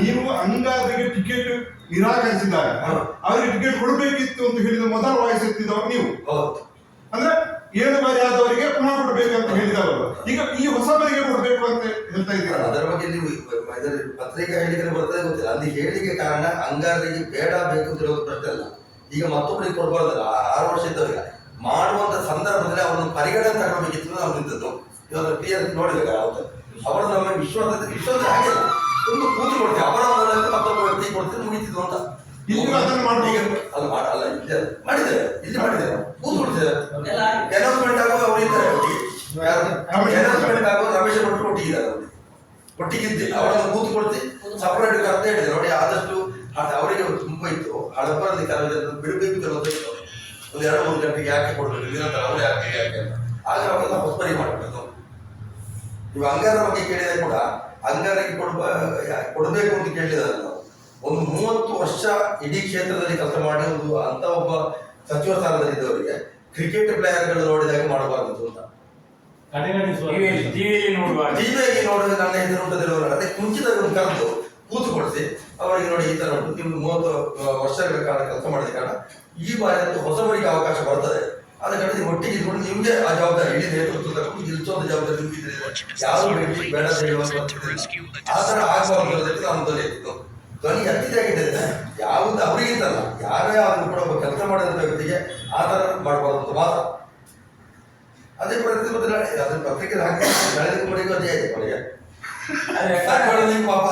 ನೀವು ಅಂಗಾರಿಗೆ ಟಿಕೆಟ್ ನಿರಾಕರಿಸಿದ್ದಾರೆ. ಅವರಿಗೆ ಟಿಕೆಟ್ ಕೊಡಬೇಕಿತ್ತು ಅಂತ ಹೇಳಿದ ಮೊದಲು ವಾಯ್ಸ್ ಎತ್ತಿದವರು ನೀವು ಅಂದ್ರೆ ಏಳು ಬಾರಿ ಆದವರಿಗೆ ಪುನಃ ಕೊಡಬೇಕು ಅಂತ ಹೇಳಿದವರು. ಈಗ ಈ ಹೊಸಬರಿಗೆ ಕೊಡಬೇಕು ಅಂತ ಹೇಳ್ತಾ ಇದ್ದೀರಾ? ಅದರ ಬಗ್ಗೆ ನೀವು ಪತ್ರಿಕಾ ಹೇಳಿಕೆ ಬರ್ತದೆ ಗೊತ್ತಿಲ್ಲ. ಅಲ್ಲಿ ಹೇಳಿಕೆ ಕಾರಣ ಅಂಗಾರಿಗೆ ಬೇಡ ಬೇಕು ಅಂತ ಹೇಳೋದು ಪ್ರಶ್ನೆ ಅಲ್ಲ. ಈಗ ಮತ್ತೊಬ್ಬರಿಗೆ ಕೊಡಬಾರ್ದಲ್ಲ. ಆರು ವರ್ಷ ಇದ್ದವರಿಗೆ. ಮಾಡುವಂತ ಸಂದರ್ಭದಲ್ಲಿ ಅವರನ್ನು ಪರಿಗಣನೆ ತಗೊಳ್ಬೇಕಿತ್ತು ನಾವು ನಿಂತದ್ದು. ಇವಾಗ ಕ್ಲಿಯರ್ ನೋಡಿದಾಗ ಅವರು ನಮ್ಮ ವಿಶ್ವಾಸ ವಿಶ್ವಾಸ ಹಾಗೆ ಒಂದು ಕೂತು ಅಂತ ಈಗ ಅದನ್ನು ಮಾಡ್ಬೋದು. ಈಗ ಅಲ್ಲ ಮಾಡ ಇಲ್ಲಿ ಕೂತು ಅನೌನ್ಸ್ಮೆಂಟ್ ಆಗುವಾಗ ಅವರು ಇದ್ದಾರೆ ಒಟ್ಟಿಗೆ ರಮೇಶ್ ಅನೌನ್ಸ್ಮೆಂಟ್ ಆಗುವಾಗ ರಮೇಶ್ ಭಟ್ರು ಒಟ್ಟಿಗೆ ಇದ್ದಾರೆ ಅವರು. ಒಟ್ಟಿಗೆ ಇದ್ದೆ ಅವರನ್ನು ಕೂತು ಕೊಡ್ತಿ ಸಪರೇಟ್ ಕರೆಕ್ಟ್ ಹೇಳಿದ್ರು. ನೋಡಿ ಆದಷ್ಟು ಅವರಿಗೆ ತುಂಬಾ ಇತ್ತು. ಹಳಬರಲ್ಲಿ ಕೆಲವು ಬಿಡಬೇಕು ಕೆಲವೊಂದು ಇತ್ತು. ಒಂದು ಎರಡು ಮೂರು ಗಂಟೆಗೆ ಯಾಕೆ ಕೊಡಬೇಕು? ನಿರಂತರ ಅವರು ಯಾಕೆ ಯಾಕೆ ಅಂತ. ಆಗ ಅವರೆಲ್ಲ ಹೊಸಬರಿ ಮಾಡಬೇಕು ನೀವು ಅಂಗಾರ ಬಗ್ಗೆ ಕೇಳಿದ್ರೆ ಕೂಡ ಅಂಗಾರಿಗೆ ಕೊಡ್ಬ ಕೊಡಬೇಕು ಅಂತ ಕೇಳಿದಾರೆ ಒಂದು ಮೂವತ್ತು ವರ್ಷ ಇಡೀ ಕ್ಷೇತ್ರದಲ್ಲಿ ಕೆಲಸ ಮಾಡಿ ಒಂದು ಅಂತ ಒಬ್ಬ ಸಚಿವ ಸ್ಥಾನದಲ್ಲಿದ್ದವರಿಗೆ ಕ್ರಿಕೆಟ್ ಪ್ಲೇಯರ್ಗಳು ನೋಡಿದಾಗ ಮಾಡಬಾರ್ದು ಅಂತ. ಟಿವಿಯಲ್ಲಿ ನೋಡಿದ್ರೆ ನನ್ನ ಹೆಸರು ಅಂತ ಮುಂಚಿತ ಕರೆದು ಕೂತುಕೊಳಿಸಿ ಅವರಿಗೆ ನೋಡಿ ಈ ತರ ಉಂಟು. ನೀವು ಮೂವತ್ತು ವರ್ಷಗಳ ಕಾಲ ಕೆಲಸ ಮಾಡಿದ ಕಾರಣ ಈ ಬಾರಿ ಅಂತೂ ಹೊಸಬರಿಗೆ ಅವಕಾಶ ಬರ್ತದೆ. ಆದ ಕಾರಣ ಒಟ್ಟಿಗೆ ಇದ್ಕೊಂಡು ನಿಮ್ಗೆ ಆ ಜವಾಬ್ದಾರಿ ಇಡೀ ನೇತೃತ್ವದ ನಿಲ್ಸೋದ ಜವಾಬ್ದಾರಿ ನಿಮ್ಗೆ ಯಾರು ಬೇಡ ಅಂತ ಹೇಳುವಂತ ಆ ತರ ಆಗಬಾರ್ದು ಅನ್ನೋದಕ್ಕೆ ನಾನು ಎತ್ತಿದ್ದು ಧ್ವನಿ ಆಗಿದೆ ಯಾವುದು ಅವರಿಗಿಂತಲ್ಲ ಯಾರೇ ಆದರೂ ಕೂಡ ಒಬ್ಬ ಕೆಲಸ ಮಾಡಿದಂಥ ವ್ಯಕ್ತಿಗೆ ಆ ಥರ ಮಾಡಬಾರ್ದು ಅಂತ ಮಾತ್ರ. ಅದೇ ಪ್ರತಿಭಟನೆ ಅದನ್ನು ಪತ್ರಿಕೆ ಹಾಕಿ ಬೆಳೆದು ಕುಮಾರಿಗೂ ಅದೇ ಆಯ್ತು ಕೊನೆಗೆ ಪಾಪ